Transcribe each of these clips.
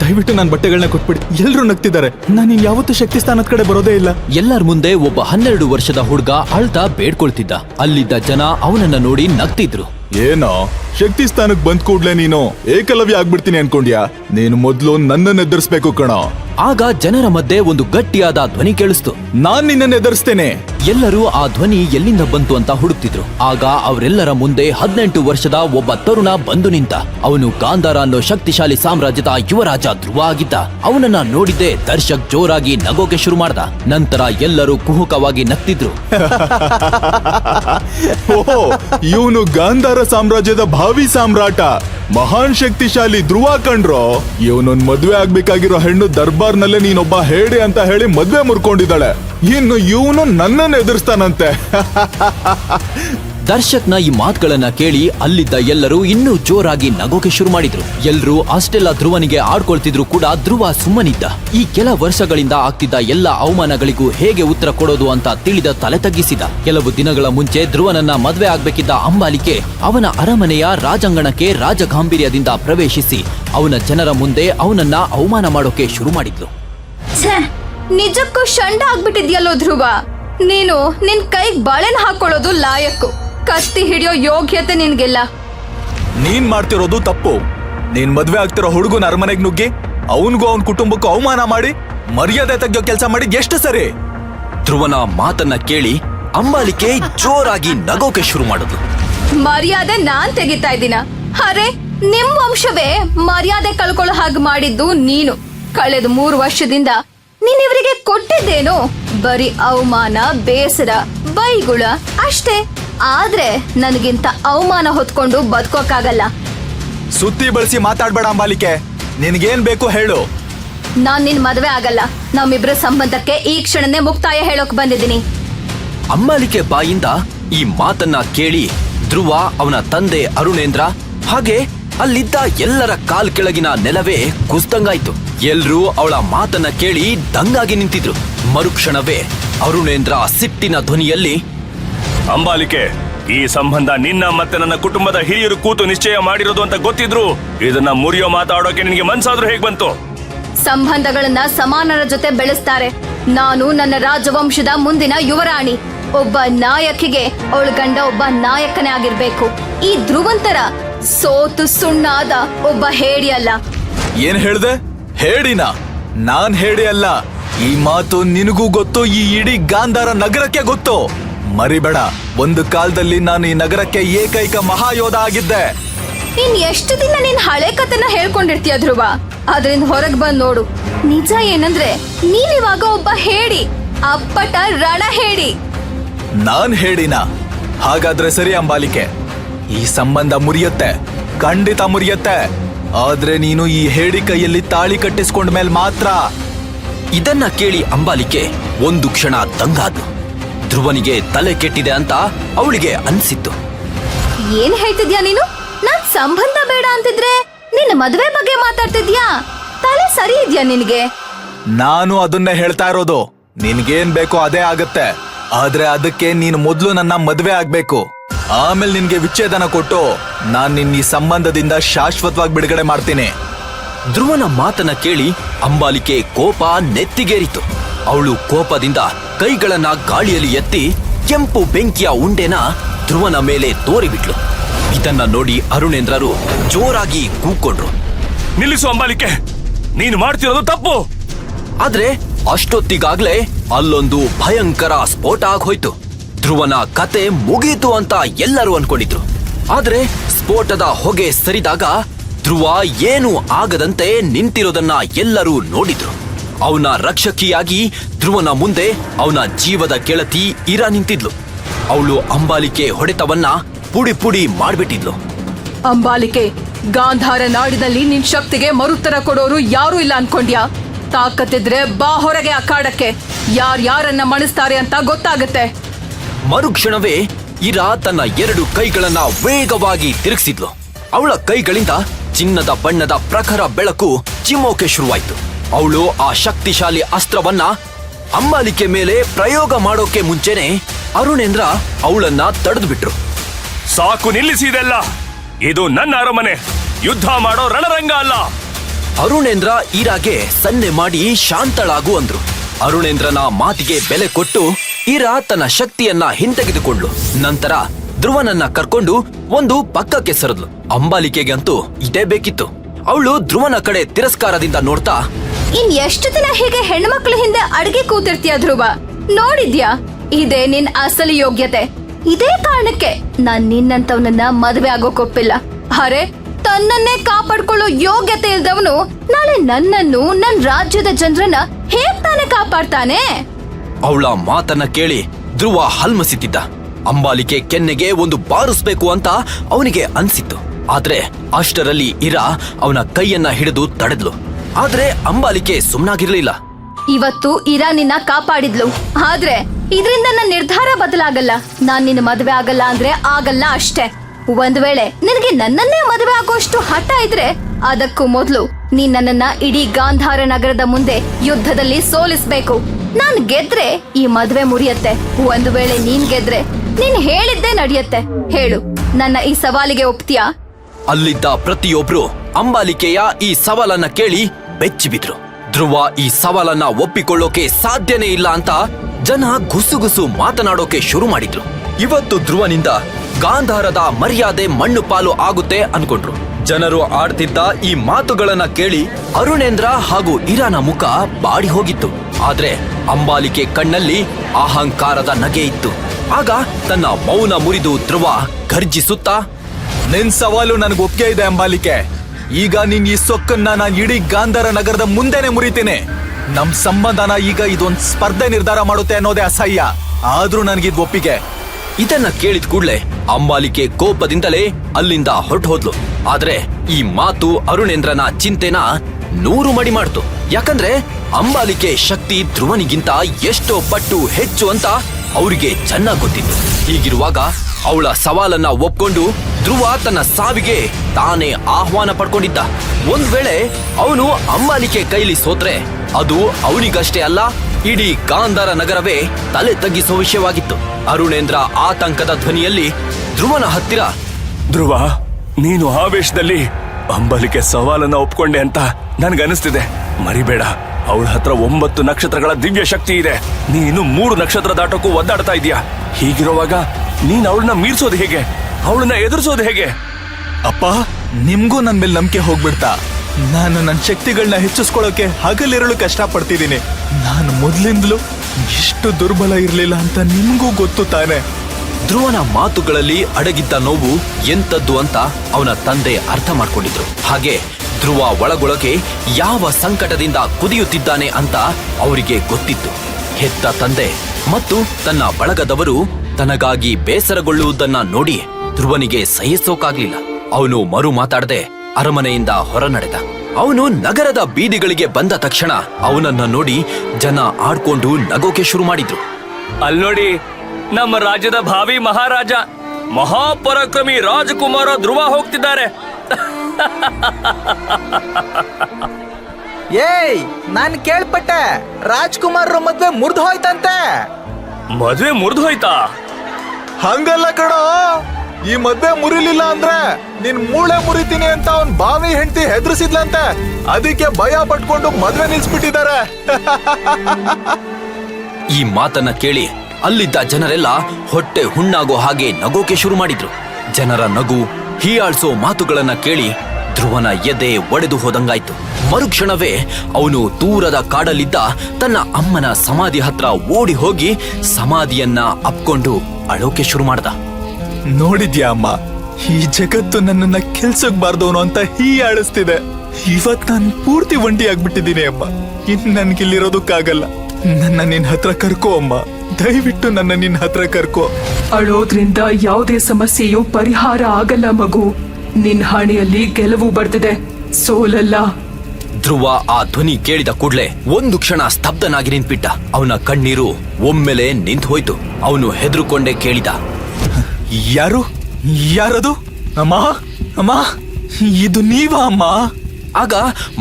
ದಯವಿಟ್ಟು ನನ್ನ ಬಟ್ಟೆಗಳನ್ನ ಕೊಟ್ಬಿಡಿ. ಎಲ್ಲರೂ ನಗ್ತಿದ್ದಾರೆ. ನಾನು ಯಾವತ್ತೂ ಶಕ್ತಿ ಸ್ಥಾನದ ಕಡೆ ಬರೋದೇ ಇಲ್ಲ. ಎಲ್ಲರ ಮುಂದೆ ಒಬ್ಬ ಹನ್ನೆರಡು ವರ್ಷದ ಹುಡುಗ ಅಳ್ತಾ ಬೇಡ್ಕೊಳ್ತಿದ್ದ. ಅಲ್ಲಿದ್ದ ಜನ ಅವನನ್ನ ನೋಡಿ ನಗ್ತಿದ್ರು. ಏನೋ? ಶಕ್ತಿ ಸ್ಥಾನಕ್ ಬಂದ್ ಕೂಡ್ಲೆ ನೀನು? ಏಕಲವ್ಯ ಆಗ್ಬಿಡ್ತೀನಿ ಅನ್ಕೊಂಡ್ಯಾ? ನೀನು ಮೊದ್ಲು ನನ್ನನ್ನ ಎದುರಿಸ್ಬೇಕು ಕಣೋ. ಆಗ ಜನರ ಮಧ್ಯೆ ಒಂದು ಗಟ್ಟಿಯಾದ ಧ್ವನಿ ಕೇಳಿಸ್ತು. ನಾನ್ ನಿನ್ನನ್ನು ಎದುರಿಸ್ತೇನೆ. ಎಲ್ಲರೂ ಆ ಧ್ವನಿ ಎಲ್ಲಿಂದ ಬಂತು ಅಂತ ಹುಡುಕ್ತಿದ್ರು. ಆಗ ಅವರೆಲ್ಲರ ಮುಂದೆ ಹದಿನೆಂಟು ವರ್ಷದ ಒಬ್ಬ ತರುಣ ಬಂದು ನಿಂತ. ಅವನು ಗಾಂಧಾರ ಅನ್ನೋ ಶಕ್ತಿಶಾಲಿ ಸಾಮ್ರಾಜ್ಯದ ಯುವರಾಜ ಧ್ರುವ ಆಗಿದ್ದ ಅವನನ್ನ ನೋಡಿದ್ದೆ ದರ್ಶಕ್ ಜೋರಾಗಿ ನಗೋಕೆ ಶುರು ಮಾಡ್ದ. ನಂತರ ಎಲ್ಲರೂ ಕುಹುಕವಾಗಿ ನಗ್ತಿದ್ರು. ಓಹೋ, ಇವನು ಗಾಂಧಾರ ಸಾಮ್ರಾಜ್ಯದ ಭಾವಿ ಸಾಮ್ರಾಟ. ಮಹಾನ್ ಶಕ್ತಿಶಾಲಿ ಧ್ರುವ ಕಂಡ್ರೋ ಇವನೊಂದ್ ಮದ್ವೆ ಆಗ್ಬೇಕಾಗಿರೋ ಹೆಣ್ಣು ದರ್ಬಾರ್ನಲ್ಲೇ ನೀನೊಬ್ಬ ಹೇಳಿ ಅಂತ ಹೇಳಿ ಮದ್ವೆ ಮುರ್ಕೊಂಡಿದ್ದಾಳೆ. ಇನ್ನು ಇವನು ನನ್ನನ್ನು ಎದುರಿಸ್ತಾನಂತೆ. ದರ್ಶಕ್ನ ಈ ಮಾತುಗಳನ್ನ ಕೇಳಿ ಅಲ್ಲಿದ್ದ ಎಲ್ಲರೂ ಇನ್ನೂ ಜೋರಾಗಿ ನಗೋಕೆ ಶುರು ಮಾಡಿದ್ರು. ಎಲ್ರೂ ಅಷ್ಟೆಲ್ಲ ಧ್ರುವನಿಗೆ ಆಡ್ಕೊಳ್ತಿದ್ರು ಕೂಡ ಧ್ರುವ ಸುಮ್ಮನಿದ್ದ. ಈ ಕೆಲ ವರ್ಷಗಳಿಂದ ಆಗ್ತಿದ್ದ ಎಲ್ಲ ಅವಮಾನಗಳಿಗೂ ಹೇಗೆ ಉತ್ತರ ಕೊಡೋದು ಅಂತ ತಿಳಿದ ತಲೆ ತಗ್ಗಿಸಿದ. ಕೆಲವು ದಿನಗಳ ಮುಂಚೆ ಧ್ರುವನನ್ನ ಮದ್ವೆ ಆಗ್ಬೇಕಿದ್ದ ಅಂಬಾಲಿಕೆ ಅವನ ಅರಮನೆಯ ರಾಜಾಂಗಣಕ್ಕೆ ರಾಜಗಾಂಭೀರ್ಯದಿಂದ ಪ್ರವೇಶಿಸಿ ಅವನ ಜನರ ಮುಂದೆ ಅವನನ್ನ ಅವಮಾನ ಮಾಡೋಕೆ ಶುರು ಮಾಡಿದ್ಲು ನಿಜಕ್ಕೂ ಶಂಡ ಆಗ್ಬಿಟ್ಟಿದ್ಯಲ್ಲೋ ಧ್ರುವ? ನೀನು ನಿನ್ ಕೈಗ್ ಬಾಳೆನ್ ಹಾಕೊಳ್ಳೋದು ಲಾಯಕ್ಕು. ಕತ್ತಿ ಹಿಡಿಯೋ ಯೋಗ್ಯತೆ ನಿನ್ಗಿಲ್ಲ. ನೀನ್ ಮಾಡ್ತಿರೋದು ತಪ್ಪು. ನೀನ್ ಮದ್ವೆ ಆಗ್ತಿರೋ ಹುಡುಗನ ಅರಮನೆಗ್ ನುಗ್ಗಿ ಅವನ್ಗೂ ಅವನ್ ಕುಟುಂಬಕ್ಕೂ ಅವಮಾನ ಮಾಡಿ ಮರ್ಯಾದೆ ತೆಗೆಯೋ ಕೆಲಸ ಮಾಡಿ ಎಷ್ಟು ಸರಿ? ಧ್ರುವನ ಮಾತನ್ನ ಕೇಳಿ ಅಂಬಾಲಿಕೆ ಜೋರಾಗಿ ನಗೋಕೆ ಶುರು ಮಾಡುದು. ಮರ್ಯಾದೆ ನಾನ್ ತೆಗಿತಾ ಇದ್ದೀನ. ಅರೆ ನಿಮ್ ವಂಶವೇ ಮರ್ಯಾದೆ ಕಳ್ಕೊಳ್ಳೋ ಹಾಗೆ ಮಾಡಿದ್ದು ನೀನು. ಕಳೆದ ಮೂರು ವರ್ಷದಿಂದ ನೀನಿವರಿಗೆ ಕೊಟ್ಟಿದ್ದೇನು? ಬರೀ ಅವಮಾನ ಬೇಸರ ಬೈಗುಳ ಅಷ್ಟೇ. ಆದ್ರೆ ನನಗಿಂತ ಅವಮಾನ ಹೊತ್ಕೊಂಡು ಬದುಕೋಕ್ಕಾಗಲ್ಲ. ಸುತ್ತಿ ಬಳಸಿ ಮಾತಾಡ್ಬೇಡ ಅಂಬಾಲಿಕೆ. ನಿನ್ಗೇನ್ ಬೇಕು ಹೇಳು. ನಾನ್ ನಿನ್ ಮದ್ವೆ ಆಗಲ್ಲ. ನಮ್ಮಿಬ್ರ ಸಂಬಂಧಕ್ಕೆ ಈ ಕ್ಷಣನೇ ಮುಕ್ತಾಯ ಹೇಳೋಕ್ ಬಂದಿದ್ದೀನಿ. ಅಂಬಾಲಿಕೆ ಬಾಯಿಂದ ಈ ಮಾತನ್ನ ಕೇಳಿ ಧ್ರುವ ಅವನ ತಂದೆ ಅರುಣೇಂದ್ರ ಹಾಗೆ ಅಲ್ಲಿದ್ದ ಎಲ್ಲರ ಕಾಲ್ ಕೆಳಗಿನ ನೆಲವೇ ಕುಸ್ದಂಗಾಯ್ತು ಎಲ್ರೂ ಅವಳ ಮಾತನ್ನ ಕೇಳಿ ದಂಗಾಗಿ ನಿಂತಿದ್ರು. ಮರುಕ್ಷಣವೇ ಅರುಣೇಂದ್ರ ಸಿಟ್ಟಿನ ಧ್ವನಿಯಲ್ಲಿ ಅಂಬಾಲಿಕೆ ಈ ಸಂಬಂಧ ನಿನ್ನ ಮತ್ತೆ ನನ್ನ ಕುಟುಂಬದ ಹಿರಿಯರು ಕೂತು ನಿಶ್ಚಯ ಮಾಡಿರೋದು ಅಂತ ಗೊತ್ತಿದ್ರು. ಇದನ್ನ ಮುರಿಯೋ ಮಾತಾಡೋಕೆ ನಿನಗೆ ಮನ್ಸಾದ್ರೂ ಹೇಗ್ ಬಂತು? ಸಂಬಂಧಗಳನ್ನ ಸಮಾನರ ಜೊತೆ ಬೆಳೆಸ್ತಾರೆ. ನಾನು ನನ್ನ ರಾಜವಂಶದ ಮುಂದಿನ ಯುವರಾಣಿ. ಒಬ್ಬ ನಾಯಕಿಗೆ ಅವಳ ಗಂಡ ಒಬ್ಬ ನಾಯಕನೇ ಆಗಿರ್ಬೇಕು. ಈ ಧ್ರುವಂತರ ಸೋತು ಸುಣ್ಣಾದ ಒಬ್ಬ ಹೇಡಿ ಅಲ್ಲ. ಏನ್ ಹೇಳ್ದೆ? ಹೇಳಿನ ನಾನ್ ಹೇಳಿ ಅಲ್ಲ. ಈ ಮಾತು ನಿನಗೂ ಗೊತ್ತು? ಈ ಇಡೀ ಗಾಂಧಾರ ನಗರಕ್ಕೆ ಗೊತ್ತು. ಮರಿಬೇಡ ಒಂದು ಕಾಲದಲ್ಲಿ ನಾನು ಈ ನಗರಕ್ಕೆ ಏಕೈಕ ಮಹಾಯೋಧ ಆಗಿದ್ದೆ. ಇನ್ ಎಷ್ಟು ದಿನ ನೀನ್ ಹಳೆ ಕಥೆನ ಹೇಳ್ಕೊಂಡಿರ್ತೀಯ ಧ್ರುವ? ಅದ್ರಿಂದ ಹೊರಗ್ ಬಂದ್ ನೋಡು. ನಿಜ ಏನಂದ್ರೆ ನೀನಿವಾಗ ಒಬ್ಬ ಹೇಳಿ ಅಪ್ಪಟ ರಣ ಹೇಳಿ ನಾನ್ ಹೇಳಿನ ಹಾಗಾದ್ರೆ ಸರಿ ಅಂಬಾಲಿಕೆ. ಈ ಸಂಬಂಧ ಮುರಿಯತ್ತೆ ಖಂಡಿತ ಮುರಿಯತ್ತೆ. ಆದ್ರೆ ನೀನು ಈ ಹೇಳಿ ಕೈಯಲ್ಲಿ ತಾಳಿ ಕಟ್ಟಿಸ್ಕೊಂಡ್ಮೇಲೆ ಮಾತ್ರ. ಇದನ್ನ ಕೇಳಿ ಅಂಬಾಲಿಕೆ ಒಂದು ಕ್ಷಣ ದಂಗಾದ್ಲು. ಧ್ರುವನಿಗೆ ತಲೆ ಕೆಟ್ಟಿದೆ ಅಂತ ಅವಳಿಗೆ ಅನ್ಸಿತ್ತು. ಏನ್ ಹೇಳ್ತಿದ್ಯಾ ನೀನು? ನನ್ ಸಂಬಂಧ ಬೇಡ ಅಂತಿದ್ರೆ ನಿನ್ನ ಮದುವೆ ಬಗ್ಗೆ ಮಾತಾಡ್ತಿದ್ಯಾ? ತಲೆ ಸರಿ ಇದ್ಯಾ ನಿನಗೆ? ನಾನು ಅದನ್ನ ಹೇಳ್ತಾ ಇರೋದು. ನಿನ್ಗೇನ್ ಬೇಕೋ ಅದೇ ಆಗತ್ತೆ. ಆದ್ರೆ ಅದಕ್ಕೆ ನೀನು ಮೊದ್ಲು ನನ್ನ ಮದುವೆ ಆಗ್ಬೇಕು. ಆಮೇಲೆ ನಿನ್ಗೆ ವಿಚ್ಛೇದನ ಕೊಟ್ಟು ನಾನ್ ನಿನ್ನ ಈ ಸಂಬಂಧದಿಂದ ಶಾಶ್ವತವಾಗಿ ಬಿಡುಗಡೆ ಮಾಡ್ತೀನಿ. ಧ್ರುವನ ಮಾತನ್ನ ಕೇಳಿ ಅಂಬಾಲಿಕೆ ಕೋಪ ನೆತ್ತಿಗೇರಿತು. ಅವಳು ಕೋಪದಿಂದ ಕೈಗಳನ್ನ ಗಾಳಿಯಲ್ಲಿ ಎತ್ತಿ ಕೆಂಪು ಬೆಂಕಿಯ ಉಂಡೆನ ಧ್ರುವನ ಮೇಲೆ ತೋರಿಬಿಟ್ಲು. ಇದನ್ನ ನೋಡಿ ಅರುಣೇಂದ್ರರು ಜೋರಾಗಿ ಕೂಕೊಂಡ್ರು. ನಿಲ್ಲಿಸು ಅಂಬಾಲಿಕೆ ನೀನು ಮಾಡ್ತಿರೋದು ತಪ್ಪು. ಆದ್ರೆ ಅಷ್ಟೊತ್ತಿಗಾಗ್ಲೇ ಅಲ್ಲೊಂದು ಭಯಂಕರ ಸ್ಫೋಟ ಆಗೋಯ್ತು. ಧ್ರುವನ ಕತೆ ಮುಗೀತು ಅಂತ ಎಲ್ಲರೂ ಅನ್ಕೊಂಡಿದ್ರು. ಆದ್ರೆ ಸ್ಫೋಟದ ಹೊಗೆ ಸರಿದಾಗ ಧ್ರುವ ಏನು ಆಗದಂತೆ ನಿಂತಿರೋದನ್ನ ಎಲ್ಲರೂ ನೋಡಿದ್ರು. ಅವನ ರಕ್ಷಕಿಯಾಗಿ ಧ್ರುವನ ಮುಂದೆ ಅವನ ಜೀವದ ಗೆಳತಿ ಇರ ನಿಂತಿದ್ಲು. ಅವಳು ಅಂಬಾಲಿಕೆ ಹೊಡೆತವನ್ನ ಪುಡಿ ಪುಡಿ ಮಾಡ್ಬಿಟ್ಟಿದ್ಲು. ಅಂಬಾಲಿಕೆ ಗಾಂಧಾರ ನಾಡಿನಲ್ಲಿ ನಿನ್ ಶಕ್ತಿಗೆ ಮರುತ್ತರ ಕೊಡೋರು ಯಾರು ಇಲ್ಲ ಅನ್ಕೊಂಡ್ಯಾ? ತಾಕತ್ತಿದ್ರೆ ಬಾ ಹೊರಗೆ ಅಖಾಡಕ್ಕೆ. ಯಾರ್ ಯಾರನ್ನ ಮಣಿಸ್ತಾರೆ ಅಂತ ಗೊತ್ತಾಗತ್ತೆ. ಮರುಕ್ಷಣವೇ ಇರಾ ತನ್ನ ಎರಡು ಕೈಗಳನ್ನ ವೇಗವಾಗಿ ತಿರುಗಿಸಿದ್ಲು. ಅವಳ ಕೈಗಳಿಂದ ಚಿನ್ನದ ಬಣ್ಣದ ಪ್ರಖರ ಬೆಳಕು ಚಿಮ್ಮೋಕೆ ಶುರುವಾಯಿತು ಅವಳು ಆ ಶಕ್ತಿಶಾಲಿ ಅಸ್ತ್ರವನ್ನ ಅಂಬಾಲಿಕೆ ಮೇಲೆ ಪ್ರಯೋಗ ಮಾಡೋಕೆ ಮುಂಚೆನೆ ಅರುಣೇಂದ್ರ ಅವಳನ್ನ ತಡೆದು ಬಿಟ್ರು ಸಾಕು ನಿಲ್ಲಿಸಿ ಇದೆಲ್ಲ. ಇದು ನನ್ನ ಅರಮನೆ. ಯುದ್ಧ ಮಾಡೋ ರಣರಂಗ ಅಲ್ಲ. ಅರುಣೇಂದ್ರ ಈರಾಗೆ ಸನ್ನೆ ಮಾಡಿ ಶಾಂತಳಾಗು ಅಂದ್ರು. ಅರುಣೇಂದ್ರನ ಮಾತಿಗೆ ಬೆಲೆ ಕೊಟ್ಟು ಈರಾ ತನ್ನ ಶಕ್ತಿಯನ್ನ ಹಿಂತೆಗೆದುಕೊಂಡ್ಲು ನಂತರ ಧ್ರುವನನ್ನ ಕರ್ಕೊಂಡು ಒಂದು ಪಕ್ಕಕ್ಕೆ ಸರದ್ಲು. ಅಂಬಾಲಿಕೆಗೆ ಅಂತೂ ಇದೇ ಬೇಕಿತ್ತು. ಅವಳು ಧ್ರುವನ ಕಡೆ ತಿರಸ್ಕಾರದಿಂದ ನೋಡ್ತಾ ಇನ್ ಎಷ್ಟು ದಿನ ಹೀಗೆ ಹೆಣ್ಮಕ್ಳ ಹಿಂದೆ ಅಡಿಗೆ ಕೂತಿರ್ತೀಯ ಧ್ರುವ? ನೋಡಿದ್ಯಾ? ಇದೇ ನಿನ್ ಅಸಲಿ ಯೋಗ್ಯತೆ. ಇದೇ ಕಾರಣಕ್ಕೆ ನಾನ್ ನಿನ್ನಂತವನನ್ನ ಮದ್ವೆ ಆಗೋಕೊಪ್ಪಿಲ್ಲ ಅರೆ ತನ್ನನ್ನೇ ಕಾಪಾಡ್ಕೊಳ್ಳೋ ಯೋಗ್ಯತೆ ಇಲ್ದವನು ನಾಳೆ ನನ್ನನ್ನು ನನ್ ರಾಜ್ಯದ ಜನರನ್ನ ಹೇಗ್ ತಾನೆ ಕಾಪಾಡ್ತಾನೆ? ಅವಳ ಮಾತನ್ನ ಕೇಳಿ ಧ್ರುವ ಹಲ್ಮಸಿತಿದ್ದ. ಅಂಬಾಲಿಕೆ ಕೆನ್ನೆಗೆ ಒಂದು ಬಾರಿಸ್ಬೇಕು ಅಂತ ಅವನಿಗೆ ಅನ್ಸಿತ್ತು. ಆದ್ರೆ ಅಷ್ಟರಲ್ಲಿ ಇರಾ ಅವನ ಕೈಯನ್ನ ಹಿಡಿದು ತಡೆದ್ಲು. ಆದ್ರೆ ಅಂಬಾಲಿಕೆ ಸುಮ್ನಾಗಿರ್ಲಿಲ್ಲ. ಇವತ್ತು ಇರಾ ನಿನ್ನ ಕಾಪಾಡಿದ್ಲು. ಆದ್ರೆ ಇದರಿಂದ ನನ್ನ ನಿರ್ಧಾರ ಬದಲಾಗಲ್ಲ. ನಾನ್ ನಿನ್ನ ಮದ್ವೆ ಆಗಲ್ಲ ಅಂದ್ರೆ ಆಗಲ್ಲ ಅಷ್ಟೇ. ಒಂದ್ ವೇಳೆ ನಿನಗೆ ನನ್ನನ್ನೇ ಮದುವೆ ಆಗೋಷ್ಟು ಹಠ ಇದ್ರೆ ಅದಕ್ಕೂ ಮೊದ್ಲು ನೀನ್ ನನ್ನನ್ನ ಇಡೀ ಗಾಂಧಾರ ನಗರದ ಮುಂದೆ ಯುದ್ಧದಲ್ಲಿ ಸೋಲಿಸ್ಬೇಕು. ನಾನ್ ಗೆದ್ರೆ ಈ ಮದ್ವೆ ಮುರಿಯತ್ತೆ. ಒಂದ್ ವೇಳೆ ನೀನ್ ಗೆದ್ರೆ ನೀನ್ ಹೇಳಿದ್ದೇ ನಡೆಯತ್ತೆ. ಹೇಳು, ನನ್ನ ಈ ಸವಾಲಿಗೆ ಒಪ್ತೀಯಾ? ಅಲ್ಲಿದ್ದ ಪ್ರತಿಯೊಬ್ರು ಅಂಬಾಲಿಕೆಯ ಈ ಸವಾಲನ್ನ ಕೇಳಿ ಬೆಚ್ಚಿ ಬಿದ್ರು ಧ್ರುವ ಈ ಸವಾಲನ್ನ ಒಪ್ಪಿಕೊಳ್ಳೋಕೆ ಸಾಧ್ಯನೇ ಇಲ್ಲ ಅಂತ ಜನ ಗುಸುಗುಸು ಮಾತನಾಡೋಕೆ ಶುರು ಮಾಡಿದ್ರು. ಇವತ್ತು ಧ್ರುವನಿಂದ ಗಾಂಧಾರದ ಮರ್ಯಾದೆ ಮಣ್ಣು ಪಾಲು ಆಗುತ್ತೆ ಅನ್ಕೊಂಡ್ರು. ಜನರು ಆಡ್ತಿದ್ದ ಈ ಮಾತುಗಳನ್ನ ಕೇಳಿ ಅರುಣೇಂದ್ರ ಹಾಗೂ ಇರಾನ ಮುಖ ಬಾಡಿ ಹೋಗಿತ್ತು. ಆದ್ರೆ ಅಂಬಾಲಿಕೆ ಕಣ್ಣಲ್ಲಿ ಅಹಂಕಾರದ ನಗೆ ಇತ್ತು. ಆಗ ತನ್ನ ಮೌನ ಮುರಿದು ಧ್ರುವ ಗರ್ಜಿಸುತ್ತಾ ನಿನ್ ಸವಾಲು ನನಗೆ ಒಪ್ಪಿಗೆ ಇದೆ ಅಂಬಾಲಿಕೆ. ಈಗ ನಿನ್ ಈ ಸೊಕ್ಕನ್ನ ನಾನು ಇಡೀ ಗಾಂಧಾರ ನಗರದ ಮುಂದೆನೆ ಮುರಿತೇನೆ. ನಮ್ ಸಂಬಂಧನ ಈಗ ಇದೊಂದ್ ಸ್ಪರ್ಧೆ ನಿರ್ಧಾರ ಮಾಡುತ್ತೆ ಅನ್ನೋದೇ ಅಸಹ್ಯ. ಆದ್ರೂ ನನಗಿದ್ ಒಪ್ಪಿಗೆ. ಇದನ್ನ ಕೇಳಿದ ಕೂಡ್ಲೆ ಅಂಬಾಲಿಕೆ ಕೋಪದಿಂದಲೇ ಅಲ್ಲಿಂದ ಹೊರಟು ಹೋದ್ಲು ಆದ್ರೆ ಈ ಮಾತು ಅರುಣೇಂದ್ರನ ಚಿಂತೆನ ನೂರು ಮಡಿ ಮಾಡ್ತು. ಯಾಕಂದ್ರೆ ಅಂಬಾಲಿಕೆ ಶಕ್ತಿ ಧ್ರುವನಿಗಿಂತ ಎಷ್ಟೋ ಪಟ್ಟು ಹೆಚ್ಚು ಅಂತ ಅವರಿಗೆ ಚೆನ್ನಾಗಿ ಗೊತ್ತಿತ್ತು. ಹೀಗಿರುವಾಗ ಅವಳ ಸವಾಲನ್ನ ಒಪ್ಕೊಂಡು ಧ್ರುವ ತನ್ನ ಸಾವಿಗೆ ತಾನೇ ಆಹ್ವಾನ ಪಡ್ಕೊಂಡಿದ್ದ. ಒಂದ್ ವೇಳೆ ಅವನು ಅಂಬಾಲಿಕೆ ಕೈಲಿ ಸೋತ್ರೆ, ಅದು ಅವನಿಗಷ್ಟೇ ಅಲ್ಲ, ಇಡೀ ಗಾಂಧಾರ ನಗರವೇ ತಲೆ ತಗ್ಗಿಸುವ ವಿಷಯವಾಗಿತ್ತು. ಅರುಣೇಂದ್ರ ಆತಂಕದ ಧ್ವನಿಯಲ್ಲಿ ಧ್ರುವನ ಹತ್ತಿರ, ಧ್ರುವ, ನೀನು ಆವೇಶದಲ್ಲಿ ಅಂಬಲಿಕೆ ಸವಾಲನ್ನ ಒಪ್ಕೊಂಡೆ ಅಂತ ನನ್ಗನಿಸ್ತಿದೆ ಮರಿಬೇಡ. ಅವಳ ಹತ್ರ ಒಂಬತ್ತು ನಕ್ಷತ್ರಗಳ ದಿವ್ಯ ಶಕ್ತಿ ಇದೆ. ನೀನು ಮೂರು ನಕ್ಷತ್ರ ದಾಟಕ್ಕೂ ಒದ್ದಾಡ್ತಾ ಇದೀಯ ಹೀಗಿರುವಾಗ ನೀನ್ ಅವಳನ್ನ ಮೀರ್ಸೋದು ಹೇಗೆ? ಅವಳನ್ನ ಎದುರಿಸೋದು ಹೇಗೆ? ಅಪ್ಪ ನಿಮ್ಗೂ ನನ್ ಮೇಲೆ ನಂಬಿಕೆ ಹೋಗ್ಬಿಡ್ತಾ. ನಾನು ನನ್ನ ಶಕ್ತಿಗಳನ್ನ ಹೆಚ್ಚಿಸ್ಕೊಳ್ಳೋಕೆ ಹಗಲಿರಲು ಕಷ್ಟಪಡ್ತಿದ್ದೀನಿ. ನಾನು ಮೊದಲಿಂದಲೂ ಇಷ್ಟು ದುರ್ಬಲ ಇರಲಿಲ್ಲ ಅಂತ ನಿಮಗೂ ಗೊತ್ತು ತಾನೆ. ಧ್ರುವನ ಮಾತುಗಳಲ್ಲಿ ಅಡಗಿದ್ದ ನೋವು ಎಂತದ್ದು ಅಂತ ಅವನ ತಂದೆ ಅರ್ಥ ಮಾಡ್ಕೊಂಡಿದ್ರು. ಹಾಗೆ ಧ್ರುವ ಒಳಗೊಳಗೆ ಯಾವ ಸಂಕಟದಿಂದ ಕುದಿಯುತ್ತಿದ್ದಾನೆ ಅಂತ ಅವರಿಗೆ ಗೊತ್ತಿತ್ತು. ಹೆತ್ತ ತಂದೆ ಮತ್ತು ತನ್ನ ಬಳಗದವರು ತನಗಾಗಿ ಬೇಸರಗೊಳ್ಳುವುದನ್ನ ನೋಡಿ ಧ್ರುವನಿಗೆ ಸಹಿಸೋಕಾಗ್ಲಿಲ್ಲ. ಅವನು ಮರು ಮಾತಾಡದೆ ಅರಮನೆಯಿಂದ ಹೊರ ನಡೆದ ಅವನು ನಗರದ ಬೀದಿಗಳಿಗೆ ಬಂದ ತಕ್ಷಣ ಅವನನ್ನ ನೋಡಿ ಜನ ಆಡ್ಕೊಂಡು ನಗೋಕೆ ಶುರು ಮಾಡಿದ್ರು. ಅಲ್ನೋಡಿ ನಮ್ಮ ರಾಜ್ಯದ ಭಾವಿ ಮಹಾರಾಜ, ಮಹಾಪರಾಕ್ರಮಿ ರಾಜಕುಮಾರ ಧ್ರುವ ಹೋಗ್ತಿದ್ದಾರೆ. ಏಯ್ ನಾನು ಕೇಳ್ಪಟ್ಟೆ. ರಾಜ್ಕುಮಾರ್ ಮದ್ವೆ ಮುರ್ದು ಹೋಯ್ತಂತೆ. ಮದ್ವೆ ಮುರಿದು ಹೋಯ್ತಾ? ಹಂಗಲ್ಲ ಕಣೋ. ಈ ಮದ್ವೆ ಮುರಿಲಿಲ್ಲ ಅಂದ್ರೆ ನಿನ್ ಮೂಳೆ ಮುರಿತೀನಿ ಅಂತ ಅವನ್ ಬಾವಿ ಹೆಂಡತಿ ಹೆದರ್ಸಿದ್ಲಂತೆ. ಅದಕ್ಕೆ ಭಯ ಪಟ್ಕೊಂಡು ಮದ್ವೆ ನಿಲ್ಸ್ಬಿಟ್ಟಿದ್ದಾರೆ. ಈ ಮಾತನ್ನ ಕೇಳಿ ಅಲ್ಲಿದ್ದ ಜನರೆಲ್ಲ ಹೊಟ್ಟೆ ಹುಣ್ಣಾಗೋ ಹಾಗೆ ನಗೋಕೆ ಶುರು ಮಾಡಿದ್ರು. ಜನರ ನಗು ಹೀಯಾಳ್ಸೋ ಮಾತುಗಳನ್ನ ಕೇಳಿ ಧ್ರುವನ ಎದೆ ಒಡೆದು ಹೋದಂಗಾಯ್ತು. ಮರುಕ್ಷಣವೇ ಅವನು ದೂರದ ಕಾಡಲ್ಲಿದ್ದ ತನ್ನ ಅಮ್ಮನ ಸಮಾಧಿ ಹತ್ರ ಓಡಿ ಹೋಗಿ ಸಮಾಧಿಯನ್ನ ಅಪ್ಕೊಂಡು ಅಳೋಕೆ ಶುರು ಮಾಡ್ದ. ನೋಡಿದ್ಯಾ ಅಮ್ಮ? ಈ ಜಗತ್ತು ನನ್ನನ್ನ ಕೆಲ್ಸಕ್ ಬಾರ್ದವನು ಅಂತ ಹೀ ಆಳಿಸ್ತಿದೆ ಇವತ್ ನಾನು ಪೂರ್ತಿ ಒಂಟಿ ಆಗ್ಬಿಟ್ಟಿದ್ದೀನಿ ಅಮ್ಮ. ಇನ್ ನನ್ಗಿಲ್ಲಿರೋದಕ್ಕಾಗಲ್ಲ. ನನ್ನ ನಿನ್ ಹತ್ರ ಕರ್ಕೋ ಅಮ್ಮ. ದಯವಿಟ್ಟು ನನ್ನ ನಿನ್ ಹತ್ರ ಕರ್ಕೋ. ಅಳೋದ್ರಿಂದ ಯಾವುದೇ ಸಮಸ್ಯೆಯು ಪರಿಹಾರ ಆಗಲ್ಲ ಮಗು. ನಿನ್ ಹಣೆಯಲ್ಲಿ ಗೆಲುವು ಬರ್ತಿದೆ. ಸೋಲಲ್ಲ. ಧ್ರುವ ಆ ಧ್ವನಿ ಕೇಳಿದ ಕೂಡ್ಲೆ ಒಂದು ಕ್ಷಣ ಸ್ತಬ್ಧನಾಗಿ ನಿಂತ್ಬಿಟ್ಟ. ಅವನ ಕಣ್ಣೀರು ಒಮ್ಮೆಲೆ ನಿಂತು ಹೋಯ್ತು ಅವನು ಹೆದರುಕೊಂಡೇ ಕೇಳಿದ. ಯಾರು? ಯಾರದು? ಅಮ್ಮ? ಅಮ್ಮ? ಇದು ನೀವಾ ಅಮ್ಮ? ಆಗ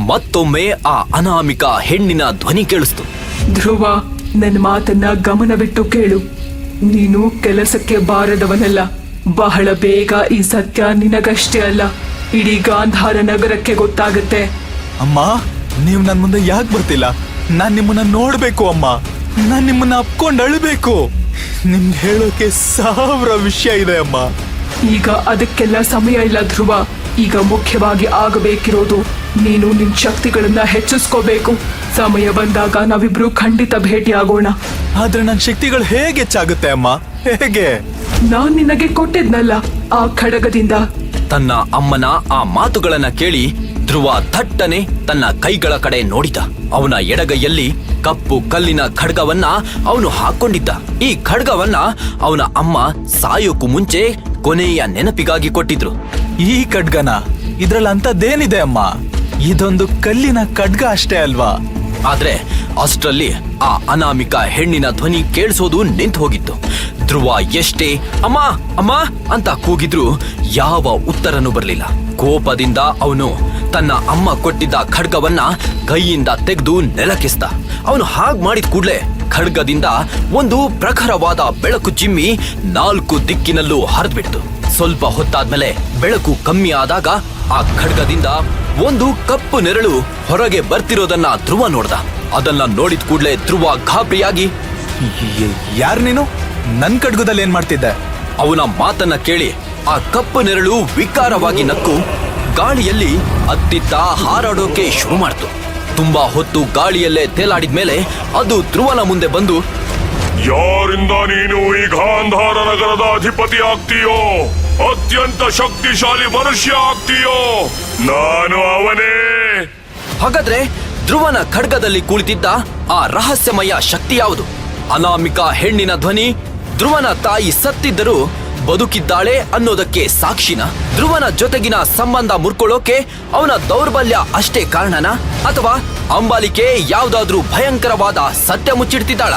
ಮತ್ತೊಮ್ಮೆ ಆ ಅನಾಮಿಕ ಹೆಣ್ಣಿನ ಧ್ವನಿ ಕೇಳಿಸ್ತು. ಧ್ರುವ ನನ್ನ ಮಾತನ್ನ ಗಮನವಿಟ್ಟು ಕೇಳು. ನೀನು ಕೆಲಸಕ್ಕೆ ಬಾರದವನಲ್ಲ. ಬಹಳ ಬೇಗ ಈ ಸತ್ಯ ನಿನಗಷ್ಟೇ ಅಲ್ಲ. ಇಡೀ ಗಾಂಧಾರ ನಗರಕ್ಕೆ ಗೊತ್ತಾಗುತ್ತೆ. ಅಮ್ಮ ನೀವು ನನ್ನ ಮುಂದೆ ಯಾಕೆ ಬರ್ತಿಲ್ಲ? ನಾನ್ ನಿಮ್ಮನ್ನ ನೋಡ್ಬೇಕು ಅಮ್ಮ. ನಾನ್ ನಿಮ್ಮನ್ನ ಅಪ್ಕೊಂಡ್ ಅಳ್ಬೇಕು. ನಿಮ್ಗೆ ಹೇಳೋಕೆ ಸಾವಿರ ವಿಷಯ ಇದೆ ಅಮ್ಮ. ಈಗ ಅದಕ್ಕೆಲ್ಲ ಸಮಯ ಇಲ್ಲ ಧ್ರುವ. ಈಗ ಮುಖ್ಯವಾಗಿ ಆಗಬೇಕಿರೋದು ನೀನು ನಿನ್ ಶಕ್ತಿಗಳನ್ನ ಹೆಚ್ಚಿಸ್ಕೋಬೇಕು. ಸಮಯ ಬಂದಾಗ ನಾವಿಬ್ರು ಖಂಡಿತ ಭೇಟಿಯಾಗೋಣ. ಆದ್ರೆ ನನ್ನ ಶಕ್ತಿಗಳು ಹೇಗೆ ಹೆಚ್ಚಾಗುತ್ತೆ ಅಮ್ಮ? ಹೇಗೆ? ನಾನ್ ನಿನಗೆ ಕೊಟ್ಟಿದ್ನಲ್ಲ ಆ ಖಡಗದಿಂದ. ತನ್ನ ಅಮ್ಮನ ಆ ಮಾತುಗಳನ್ನ ಕೇಳಿ ಧ್ರುವ ಥಟ್ಟನೆ ತನ್ನ ಕೈಗಳ ಕಡೆ ನೋಡಿದ. ಅವನ ಎಡಗೈಯಲ್ಲಿ ಕಪ್ಪು ಕಲ್ಲಿನ ಖಡ್ಗವನ್ನ ಅವನು ಹಾಕೊಂಡಿದ್ದ. ಈ ಖಡ್ಗವನ್ನ ಅವನ ಅಮ್ಮ ಸಾಯೋಕು ಮುಂಚೆ ಕೊನೆಯ ನೆನಪಿಗಾಗಿ ಕೊಟ್ಟಿದ್ರು. ಈ ಖಡ್ಗನ ಇದ್ರಲ್ಲಿ ಅಂತದ್ದೇನಿದೆ ಅಮ್ಮ? ಇದೊಂದು ಕಲ್ಲಿನ ಖಡ್ಗ ಅಷ್ಟೇ ಅಲ್ವಾ? ಆದ್ರೆ ಅಷ್ಟರಲ್ಲಿ ಆ ಅನಾಮಿಕ ಹೆಣ್ಣಿನ ಧ್ವನಿ ಕೇಳಿಸೋದು ನಿಂತು ಹೋಗಿತ್ತು. ಧ್ರುವ ಎಷ್ಟೇ, ಅಮ್ಮ ಅಮ್ಮ ಅಂತ ಕೂಗಿದ್ರು ಯಾವ ಉತ್ತರನೂ ಬರಲಿಲ್ಲ. ಕೋಪದಿಂದ ಅವನು ತನ್ನ ಅಮ್ಮ ಕೊಟ್ಟಿದ್ದ ಖಡ್ಗವನ್ನ ಕೈಯಿಂದ ತೆಗೆದು ನೆಲಕ್ಕಿಸ್ದ. ಅವನು ಹಾಗ್ ಮಾಡಿದ ಕೂಡ್ಲೆ ಖಡ್ಗದಿಂದ ಒಂದು ಪ್ರಖರವಾದ ಬೆಳಕು ಚಿಮ್ಮಿ ನಾಲ್ಕು ದಿಕ್ಕಿನಲ್ಲೂ ಹರಿದ್ಬಿಡ್ತು ಸ್ವಲ್ಪ ಹೊತ್ತಾದ್ಮೇಲೆ ಬೆಳಕು ಕಮ್ಮಿ ಆದಾಗ ಆ ಖಡ್ಗದಿಂದ ಒಂದು ಕಪ್ಪು ನೆರಳು ಹೊರಗೆ ಬರ್ತಿರೋದನ್ನ ಧ್ರುವ ನೋಡ್ದ. ಅದನ್ನ ನೋಡಿದ ಕೂಡ್ಲೆ ಧ್ರುವ ಗಾಬರಿಯಾಗಿ ಯಾರು ನೀನು? ನನ್ ಖಡ್ಗದಲ್ಲಿ ಏನ್ ಮಾಡ್ತಿದ್ದೆ? ಅವನ ಮಾತನ್ನ ಕೇಳಿ ಆ ಕಪ್ಪು ನೆರಳು ವಿಕಾರವಾಗಿ ನಕ್ಕು ಗಾಳಿಯಲ್ಲಿ ಅತ್ತಿತ್ತ ಹಾರಾಡೋಕೆ ಶುರು ಮಾಡ್ತು. ತುಂಬಾ ಹೊತ್ತು ಗಾಳಿಯಲ್ಲೇ ತೇಲಾಡಿದ ಮೇಲೆ ಅದು ಧ್ರುವನ ಮುಂದೆ ಬಂದು ಯಾರಿಂದ ನೀನು ಈ ಗಾಂಧಾರ ನಗರದ ಅಧಿಪತಿ ಆಗ್ತೀಯೋ? ಅತ್ಯಂತ ಶಕ್ತಿಶಾಲಿ ಮನುಷ್ಯ ಆಗ್ತೀಯೋ? ನಾನು ಅವನೇ. ಹಾಗಾದ್ರೆ ಧ್ರುವನ ಖಡ್ಗದಲ್ಲಿ ಕುಳಿತಿದ್ದ ಆ ರಹಸ್ಯಮಯ ಶಕ್ತಿ ಯಾವುದು? ಅನಾಮಿಕ ಹೆಣ್ಣಿನ ಧ್ವನಿ ಧ್ರುವನ ತಾಯಿ ಸತ್ತಿದ್ದರೂ ಬದುಕಿದ್ದಾಳೆ ಅನ್ನೋದಕ್ಕೆ ಸಾಕ್ಷಿನ? ಧ್ರುವನ ಜೊತೆಗಿನ ಸಂಬಂಧ ಮುರ್ಕೊಳ್ಳೋಕೆ ಅವನ ದೌರ್ಬಲ್ಯ ಅಷ್ಟೇ ಕಾರಣನ? ಅಥವಾ ಅಂಬಾಲಿಕೆ ಯಾವ್ದಾದ್ರೂ ಭಯಂಕರವಾದ ಸತ್ಯ ಮುಚ್ಚಿಡ್ತಿದ್ದಾಳ?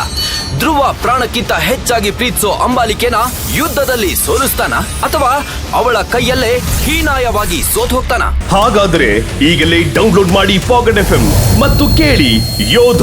ಧ್ರುವ ಪ್ರಾಣಕ್ಕಿಂತ ಹೆಚ್ಚಾಗಿ ಪ್ರೀತಿಸೋ ಅಂಬಾಲಿಕೆನ ಯುದ್ಧದಲ್ಲಿ ಸೋಲಿಸ್ತಾನ? ಅಥವಾ ಅವಳ ಕೈಯಲ್ಲೇ ಹೀನಾಯವಾಗಿ ಸೋತ್ ಹೋಗ್ತಾನ? ಹಾಗಾದ್ರೆ ಈಗಲೇ ಡೌನ್ಲೋಡ್ ಮಾಡಿ ಪಾಕೆಟ್ ಎಫ್ ಮತ್ತು ಕೇಳಿ ಯೋಧ.